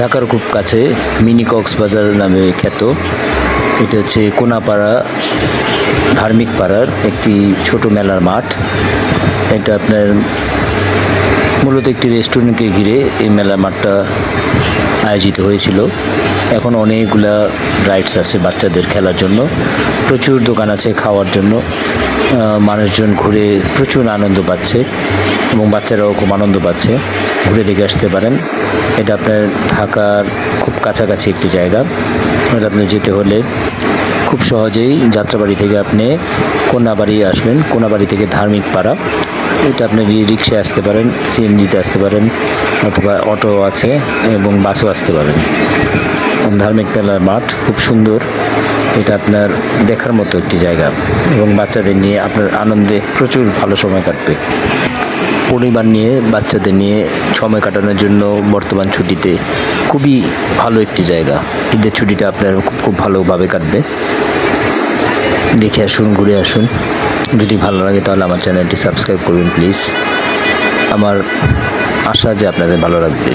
ঢাকার খুব কাছে মিনি কক্সবাজার নামে খ্যাত। এটা হচ্ছে কোনাপাড়া ধার্মিক পাড়ার একটি ছোট মেলার মাঠ। এটা আপনার মূলত একটি রেস্টুরেন্টকে ঘিরে এই মেলার মাঠটা আয়োজিত হয়েছিল। এখন অনেকগুলা রাইডস আছে বাচ্চাদের খেলার জন্য। প্রচুর দোকান আছে খাওয়ার জন্য। মানুষজন ঘুরে প্রচুর আনন্দ পাচ্ছে এবং বাচ্চারাও খুব আনন্দ পাচ্ছে। ঘুরে দেখে আসতে পারেন। এটা আপনার ঢাকার খুব কাছাকাছি একটি জায়গা। এটা আপনি যেতে হলে খুব সহজেই যাত্রাবাড়ি থেকে আপনি কোনাবাড়ি আসবেন। কোনাবাড়ি থেকে ধার্মিক পাড়া। এটা আপনি রিক্সায় আসতে পারেন, সিএনজিতে আসতে পারেন অথবা অটো আছে এবং বাসও আসতে পারেন। ধার্মিক মেলার মাঠ, খুব সুন্দর। এটা আপনার দেখার মতো একটি জায়গা এবং বাচ্চাদের নিয়ে আপনার আনন্দে প্রচুর ভালো সময় কাটবে। পরিবার নিয়ে, বাচ্চাদের নিয়ে সময় কাটানোর জন্য বর্তমান ছুটিতে খুবই ভালো একটি জায়গা। ঈদের ছুটিটা আপনার খুব খুব ভালোভাবে কাটবে। দেখে আসুন, ঘুরে আসুন। যদি ভালো লাগে তাহলে আমার চ্যানেলটি সাবস্ক্রাইব করুন, প্লিজ। আমার আশা যে আপনাদের ভালো লাগবে।